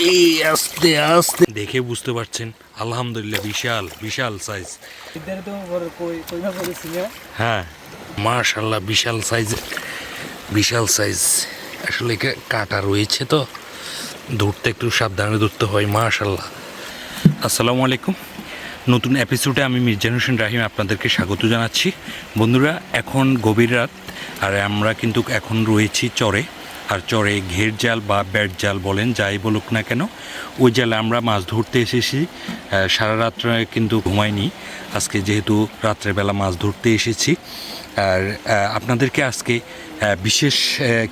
এই আস্তে আস্তে। দেখে বুঝতে পারছেন আলহামদুলিল্লাহ বিশাল বিশাল সাইজ হ্যাঁ। মাশাল্লাহ বিশাল সাইজ বিশাল সাইজ আসলে কাটা রয়েছে তো। ধরতে একটু সাবধানে ধরতে হয় মাশাল্লাহ আসসালামু আলাইকুম। নতুন এপিসোডে আমি মির্জান হোসেন রাহিম আপনাদেরকে স্বাগত জানাচ্ছি। বন্ধুরা এখন গভীর রাত আর আমরা কিন্তু এখন রয়েছি চরে। আর চরে ঘের জাল বা ব্যাট জাল বলেন, যাই বলুক না কেন, ওই জালে আমরা মাছ ধরতে এসেছি। সারা রাত্রে কিন্তু ঘুমাইনি। আজকে যেহেতু রাত্রেবেলা মাছ ধরতে এসেছি। আর আপনাদেরকে আজকে বিশেষ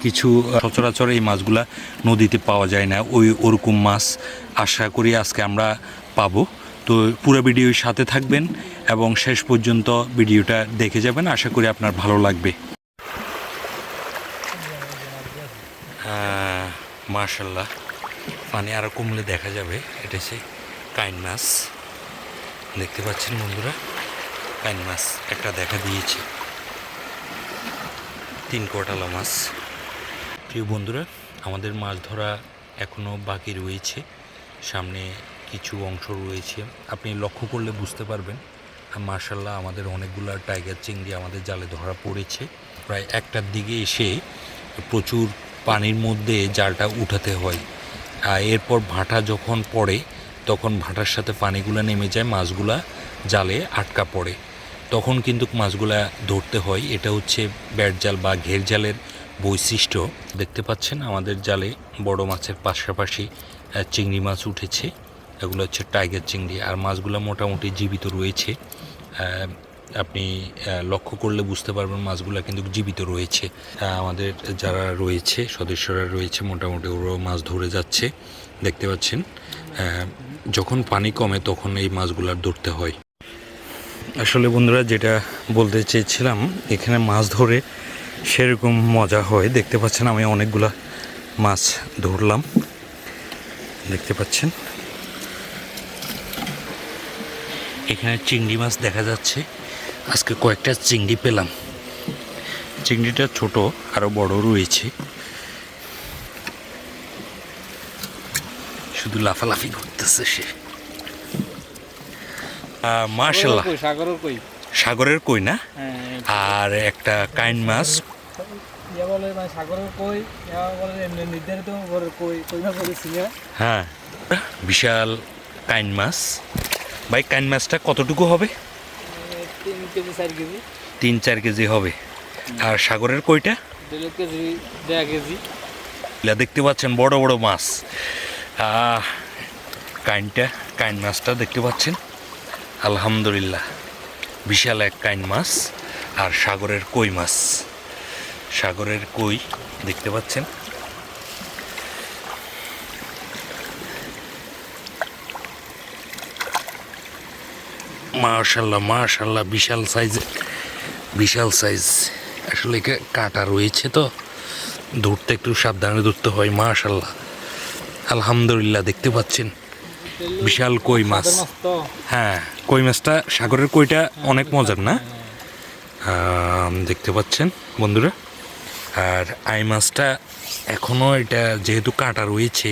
কিছু সচরাচর এই মাছগুলা নদীতে পাওয়া যায় না। ওই ওরকম মাছ আশা করি আজকে আমরা পাবো। তো পুরো ভিডিওর সাথে থাকবেন এবং শেষ পর্যন্ত ভিডিওটা দেখে যাবেন। আশা করি আপনার ভালো লাগবে। মার্শাল্লাহ পানি আরও কমলে দেখা যাবে। এটা হচ্ছে কাইন মাছ। দেখতে পাচ্ছেন বন্ধুরা? কাইন মাছ একটা দেখা দিয়েছে। তিন কোটালা মাছ। প্রিয় বন্ধুরা, আমাদের মাছ ধরা এখনও বাকি রয়েছে। সামনে কিছু অংশ রয়েছে। আপনি লক্ষ্য করলে বুঝতে পারবেন। মার্শাল্লাহ আমাদের অনেকগুলো টাইগার চিংড়ি আমাদের জালে ধরা পড়েছে। প্রায় একটার দিকে এসে প্রচুর পানির মধ্যে জালটা উঠাতে হয়। আর এরপর ভাঁটা যখন পড়ে, তখন ভাঁটার সাথে পানিগুলো নেমে যায়, মাছগুলা জালে আটকা পড়ে। তখন কিন্তু মাছগুলা ধরতে হয়। এটা হচ্ছে ব্যাট জাল বা ঘের জালের বৈশিষ্ট্য। দেখতে পাচ্ছেন আমাদের জালে বড় মাছের পাশাপাশি চিংড়ি মাছ উঠেছে। এগুলো হচ্ছে টাইগার চিংড়ি। আর মাছগুলো মোটামুটি জীবিত রয়েছে। আপনি লক্ষ্য করলে বুঝতে পারবেন মাছগুলো কিন্তু জীবিত রয়েছে। আমাদের যারা রয়েছে, সদস্যরা রয়েছে, মোটামুটি ওরাও মাছ ধরে যাচ্ছে। দেখতে পাচ্ছেন যখন পানি কমে তখন এই মাছগুলো ধরতে হয়। আসলে বন্ধুরা, যেটা বলতে চেয়েছিলাম, এখানে মাছ ধরে সেরকম মজা হয়। দেখতে পাচ্ছেন, আমি অনেকগুলা মাছ ধরলাম। দেখতে পাচ্ছেন। এখানে চিংড়ি মাছ দেখা যাচ্ছে। আজকে কয়েকটা চিংড়ি পেলাম। চিংড়িটা ছোট আরও বড় রয়েছে। শুধু লাফালাফি করতেছে সে। মার্শাল্লাহ সাগরের কই সাগরের কই? না? হ্যাঁ আর একটা কাইন মাছ। বলে মানে সাগরের কই বলে নির্ধারিত কই না হ্যাঁ বিশাল কাইন মাছ। ভাই কাইন মাছটা কতটুকু হবে? তিন চার কেজি। হবে। আর সাগরের কইটা কেজি দেখতে পাচ্ছেন বড় বড় মাছ। কাইনটা কাইন মাছটা দেখতে পাচ্ছেন? আলহামদুলিল্লাহ বিশাল এক কাইন মাছ। আর সাগরের কই মাছ? সাগরের কই দেখতে পাচ্ছেন? মাশাল্লাহ মাশাল্লাহ বিশাল সাইজ বিশাল সাইজ আসলে কাটা রয়েছে তো। ধরতে একটু সাবধানে ধরতে হয় মাশাল্লাহ আলহামদুলিল্লাহ দেখতে পাচ্ছেন। বিশাল কই মাছ। হ্যাঁ কই মাছটা সাগরের কইটা অনেক মজার না? দেখতে পাচ্ছেন বন্ধুরা। আর আই মাছটা এখনও এটা যেহেতু কাটা রয়েছে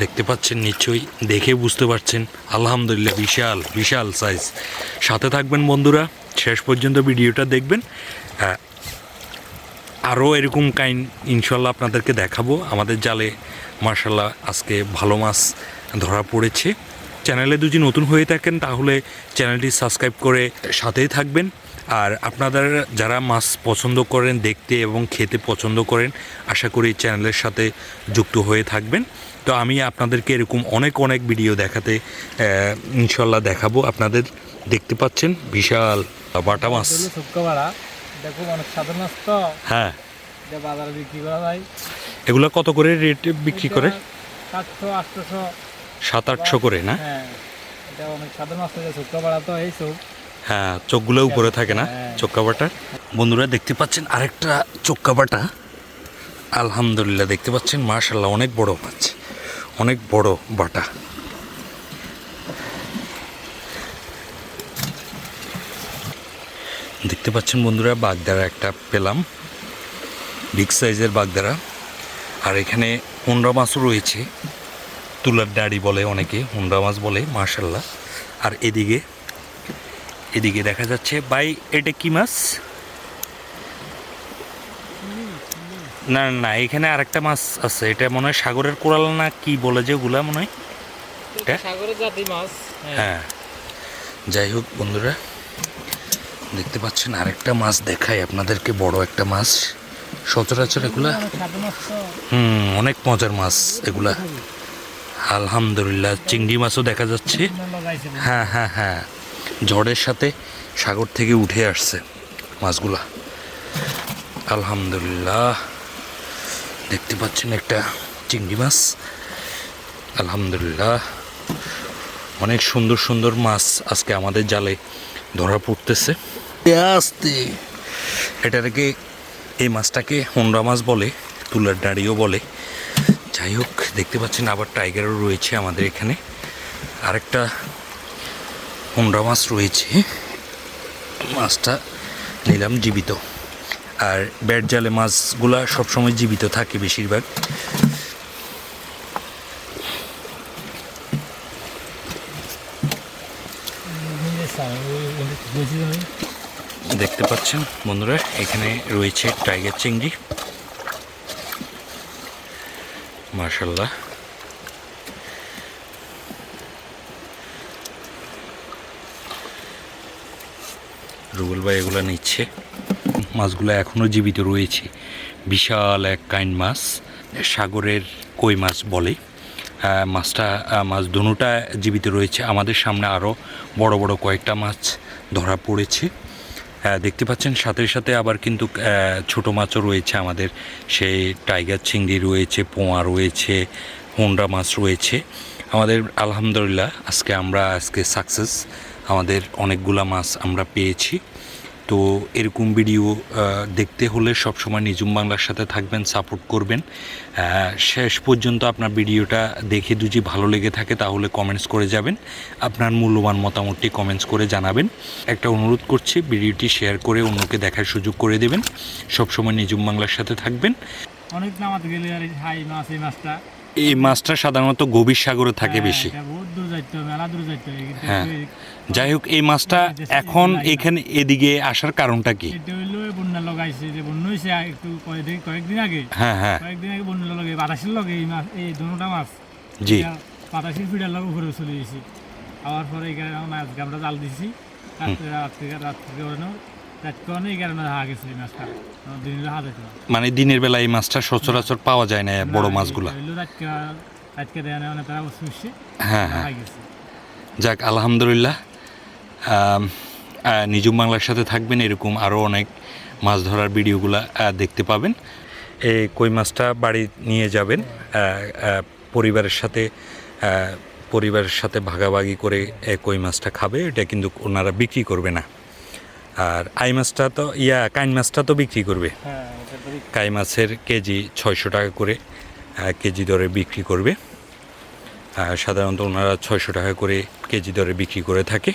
দেখতে পাচ্ছেন নিশ্চয়ই, দেখে বুঝতে পারছেন। আলহামদুলিল্লাহ, বিশাল বিশাল সাইজ সাথে থাকবেন বন্ধুরা, শেষ পর্যন্ত ভিডিওটা দেখবেন। আরও এরকম কাইন ইনশাল্লাহ আপনাদেরকে দেখাবো। আমাদের জালে মার্শাল্লাহ আজকে ভালো মাছ ধরা পড়েছে। চ্যানেলে যদি নতুন হয়ে থাকেন, তাহলে চ্যানেলটি সাবস্ক্রাইব করে সাথেই থাকবেন। আর আপনাদের যারা মাছ পছন্দ করেন দেখতে এবং খেতে পছন্দ করেন আশা করি চ্যানেলের সাথে যুক্ত হয়ে থাকবেন। তো আমি আপনাদেরকে এরকম অনেক অনেক ভিডিও দেখাতে ইনশাল্লাহ দেখাবো। আপনাদের দেখতে পাচ্ছেন বিশাল বাটা মাছ। হলো শুক্কা ভাড়া দেখো অনেক সাধারণ মাছ তো। হ্যাঁ। বাজারে বিক্রি করা যায় এগুলো কত করে রেট বিক্রি করে? সাতশো আটশোশো সাত আটশো করে না? হ্যাঁ। এটা অনেক সাধারণ মাছ থেকে তো এই সব। হ্যাঁ চোখগুলো উপরে থাকে না হ্যাঁ। চোক্কাবাটা বন্ধুরা, দেখতে পাচ্ছেন আরেকটা চোক্কাবাটা আলহামদুলিল্লাহ, দেখতে পাচ্ছেন মার্শাল্লাহ অনেক বড় মাছ, অনেক বড় বাটা। দেখতে পাচ্ছেন বন্ধুরা বাগদারা একটা পেলাম, বিগ সাইজের বাগদারা। আর এখানে পনেরো মাছও রয়েছে, তুলার ডাড়ি বলে অনেকে হুন্ডা মাছ বলে মার্শাল্লাহ আর এদিকে এদিকে দেখা যাচ্ছে। ভাই এটা কি মাছ? না না, এখানে আরেকটা মাছ আছে। এটা মনে হয় সাগরের কোরাল না কি বলে যে ওগুলা মনে হয়? এটা? সাগরের জাতি মাছ হ্যাঁ। যাই হোক বন্ধুরা দেখতে পাচ্ছেন আরেকটা মাছ দেখাই আপনাদেরকে বড় একটা মাছ। সচরাচর এগুলা হুম অনেক মজার মাছ এগুলা। আলহামদুলিল্লাহ চিংড়ি মাছও দেখা যাচ্ছে। হ্যাঁ হ্যাঁ হ্যাঁ। ঝড়ের সাথে সাগর থেকে উঠে আসছে মাছগুলা। আলহামদুলিল্লাহ। দেখতে পাচ্ছেন একটা চিংড়ি মাছ। আলহামদুলিল্লাহ। অনেক সুন্দর সুন্দর মাছ আজকে আমাদের জালে ধরা পড়তেছে। আসতে। এটাকে এই মাছটাকে হোন্ডা মাছ বলে, তুলার ডাঁড়িও বলে। যাই হোক, দেখতে পাচ্ছেন আবার টাইগারও রয়েছে আমাদের এখানে। আরেকটা হোন্ডা মাছ রয়েছে। মাছটা নিলাম জীবিত। আর ব্যাট জালে মাছগুলা সবসময় জীবিত থাকে বেশিরভাগ। দেখতে পাচ্ছেন বন্ধুরা, এখানে রয়েছে টাইগার চিংড়ি। মার্শাল্লাহ রুবেল ভাই এগুলো নিচ্ছে। মাছগুলো এখনও জীবিত রয়েছে। বিশাল এক কাইন্ড মাছ, সাগরের কই মাছ বলে। মাছটা মাছ দুটা জীবিত রয়েছে। আমাদের সামনে আরও বড় বড় কয়েকটা মাছ ধরা পড়েছে। দেখতে পাচ্ছেন, সাথে সাথে আবার কিন্তু ছোট মাছও রয়েছে আমাদের। সেই টাইগার চিংড়ি রয়েছে, পোয়া রয়েছে, হোন্ডা মাছ রয়েছে। আমাদের আলহামদুলিল্লাহ, আজকে আমরা, আজকে সাকসেস আমাদের অনেকগুলা মাছ আমরা পেয়েছি। তো এরকম ভিডিও দেখতে হলে সবসময় নিজুম বাংলার সাথে থাকবেন সাপোর্ট করবেন। শেষ পর্যন্ত আপনার ভিডিওটা দেখে দুজি ভালো লেগে থাকে তাহলে কমেন্টস করে যাবেন। আপনার মূল্যবান মতামতটি কমেন্টস করে জানাবেন। একটা অনুরোধ করছি ভিডিওটি শেয়ার করে অন্যকে দেখার সুযোগ করে দেবেন। সবসময় নিজুম বাংলার সাথে থাকবেন। অনেক নামাতে গেলে আর এই হাই মাছ এই মাছটা। এই মাছটা সাধারণত গভীর সাগরে থাকে হ্যাঁ, বেশি। হ্যাঁ। যাই হোক এই মাছটা এখন এখানে এদিকে আসার কারণটা কি? হইল এই বন্যা লগাইছে যে বন্যা হয়েছে একটু কয়েকদিন কয়েকদিন আগে। হ্যাঁ হ্যাঁ। কয়েকদিন আগে বন্যা লগে বাতাসের লগে এই মাছ এই দুটা জি। বাতাসের ফিডার লগে উপরে চলে গেছি। আবার পরে এখানে জাল দিছি। মানে দিনের বেলা এই মাছটা সচরাচর পাওয়া যায় না বড় মাছগুলা। না মানে তারা হ্যাঁ হ্যাঁ। যাক আলহামদুলিল্লাহ। নিজুম বাংলার সাথে থাকবেন এরকম আরও অনেক মাছ ধরার ভিডিওগুলো দেখতে পাবেন। এই কই মাছটা বাড়ি নিয়ে যাবেন পরিবারের সাথে পরিবারের সাথে ভাগাভাগি করে কই মাছটা খাবে এটা কিন্তু ওনারা বিক্রি করবে না। আর আই মাছটা তো ইয়া কাইন মাছটা তো বিক্রি করবে। হ্যাঁ কাই মাছের কেজি ছয়শো টাকা করে কেজি দরে বিক্রি করবে। আর সাধারণত ওনারা ছয়শো টাকা করে কেজি দরে বিক্রি করে থাকে।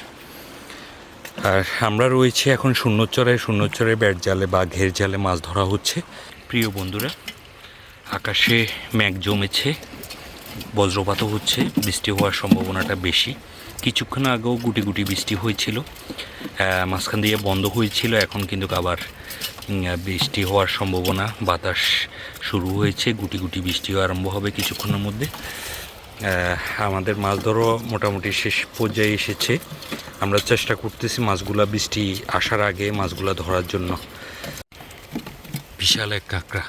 আর আমরা রয়েছি এখন শূন্যচরে। শূন্যচরে ব্যাট জালে বা ঘের জালে মাছ ধরা হচ্ছে। প্রিয় বন্ধুরা, আকাশে মেঘ জমেছে, বজ্রপাতও হচ্ছে, বৃষ্টি হওয়ার সম্ভাবনাটা বেশি। কিছুক্ষণ আগেও গুটি গুটি বৃষ্টি হয়েছিল। মাঝখান দিয়ে বন্ধ হয়েছিল, এখন কিন্তু আবার বৃষ্টি হওয়ার সম্ভাবনা, বাতাস শুরু হয়েছে, গুটি গুটি বৃষ্টিও আরম্ভ হবে কিছুক্ষণের মধ্যে। আমাদের মাছ ধরো মোটামুটি শেষ পর্যায়ে এসেছে। আমরা চেষ্টা করতেছি মাছগুলা বৃষ্টি আসার আগে মাছগুলা ধরার জন্য। বিশাল এক কাঁকড়া।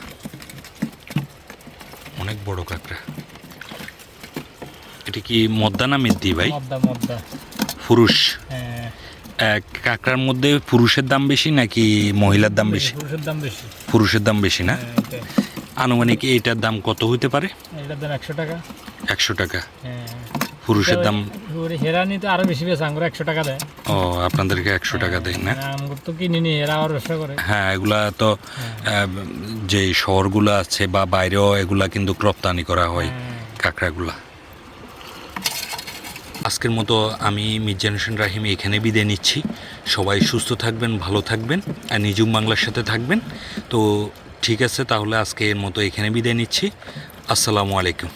অনেক বড় কাঁকড়া। এটা কি মদ্দা না মেদ্দি ভাই? পুরুষ। হ্যাঁ। কাঁকড়ার মধ্যে পুরুষের দাম বেশি নাকি মহিলার দাম বেশি পুরুষের দাম বেশি। পুরুষের দাম বেশি না? হ্যাঁ, আনুমানিক এইটার দাম কত হইতে পারে? এটার দাম একশো টাকা। একশো টাকা। হ্যাঁ। পুরুষের দাম হেরানি তো আরও বেশি বেশ আঙ্গুর একশো টাকা দেয়। ও আপনাদেরকে একশো টাকা দেয় না? আঙ্গুর তো কিনে এরা আবার ব্যবসা করে। হ্যাঁ এগুলা তো যে শহরগুলো আছে বা বাইরেও এগুলা কিন্তু রপ্তানি করা হয় হ্যাঁ। কাঁকড়াগুলা। আজকের মতো আমি মির্জান হোসেন রাহিম এখানে বিদায় নিচ্ছি। সবাই সুস্থ থাকবেন, ভালো থাকবেন আর নিজুম বাংলার সাথে থাকবেন। তো ঠিক আছে, তাহলে আজকে এর মতো এখানে বিদায় নিচ্ছি। আসসালামু আলাইকুম।